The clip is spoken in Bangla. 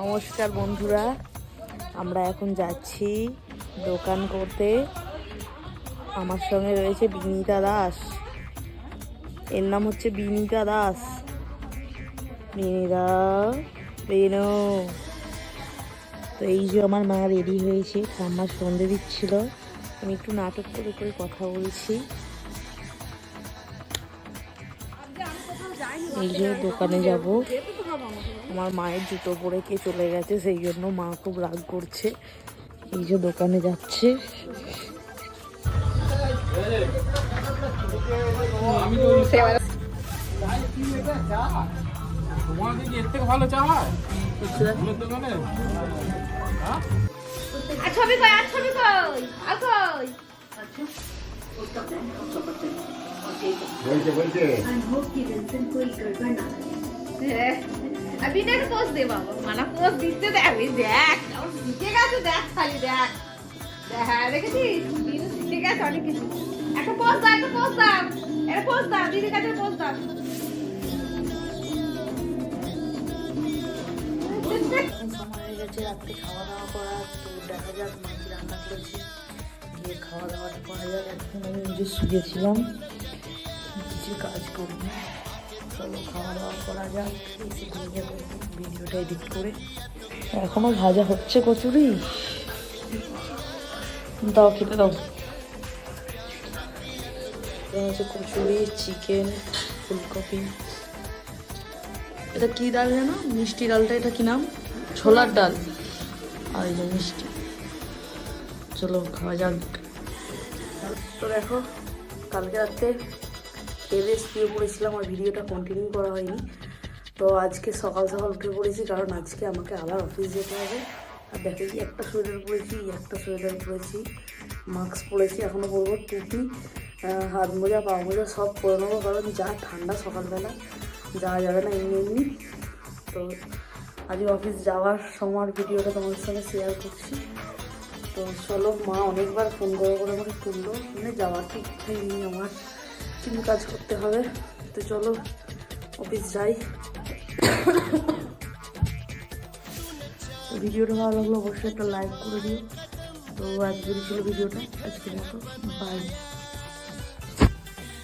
নমস্কার বন্ধুরা, আমরা এখন যাচ্ছি দোকান করতে। আমার সঙ্গে রয়েছে বিনীতা দাস। এর নাম হচ্ছে বিনীতা দাস। বিনীতা বেনো তো এই যে আমার মা রেডি হয়েছে, ঠাম্মা সন্ধে দিচ্ছিল। আমি একটু নাটক করে করে কথা বলছি। এই যে দোকানে যাব। আমার মায়ের জুতো পরে কে চলে গেছে, সেই জন্য মা খুব রাগ করছে। এই যে দোকানে যাচ্ছে। ভালো চা দোকানে হ্যাঁ ছবি আর ছবি বলছে বলছে। হ্যাঁ, আর বিনার পোজ দে বাবা মানা পোজ দিতে দে আমি দেখ দিতে গেছে দেখ খালি দেখ। দেখ, হ্যাঁ দেখেছিস দিতে গেছে অনেক কিছু। একটা পোজ দাও একটা পোজ দাও একটা পোজ দাও দিদির কাছে পোজ দাও। হয়ে গেছে রাত্রে খাওয়া দাওয়া করার তো দেখা যাক মা কি রান্না করেছে। গিয়ে খাওয়া দাওয়াটা করা যাক এখন আমি নিজে শুয়েছিলাম। কিছু কাজ করিনি চলো, খাওয়া দাওয়া করা যাক ভিডিওটা এডিট করে। এখনও ভাজা হচ্ছে কচুরি? দাও, খেতে দাও। হচ্ছে কচুরি, চিকেন, ফুলকপি। এটা কি ডাল জানো? মিষ্টি ডালটা, এটা কি নাম? ছোলার ডাল। আর এই যে মিষ্টি। চলো, খাওয়া যাক। তো দেখো, কালকে রাত্রে খেয়ে শুয়ে পড়েছিলাম আর ভিডিওটা কন্টিনিউ করা হয়নি। তো আজকে সকাল সকাল উঠে পড়েছি কারণ আজকে আমাকে আবার অফিস যেতে হবে। আর দেখো, এই একটা সোয়েটার পরেছি একটা সোয়েটার পরেছি। মাস্ক পরেছি এখনও পরবো। টুপি হাত মোজা, পা মোজা সব পরে নেব কারণ যা ঠান্ডা সকালবেলা যাওয়া যাবে না এমনি এমনি। তো আজকে অফিস যাওয়ার সময় ভিডিওটা তোমাদের সঙ্গে শেয়ার করছি। তো চলো, মা অনেকবার ফোন করে করে আমাকে তুললো। মানে যাওয়ার ঠিক আমার। কিন্তু কাজ করতে হবে। তো চলো, অফিস যাই। ভিডিওটা ভালো লাগল অবশ্যই একটা লাইক করে দিও। তো আজকের ছিল ভিডিওটা। আজকে মতো বাই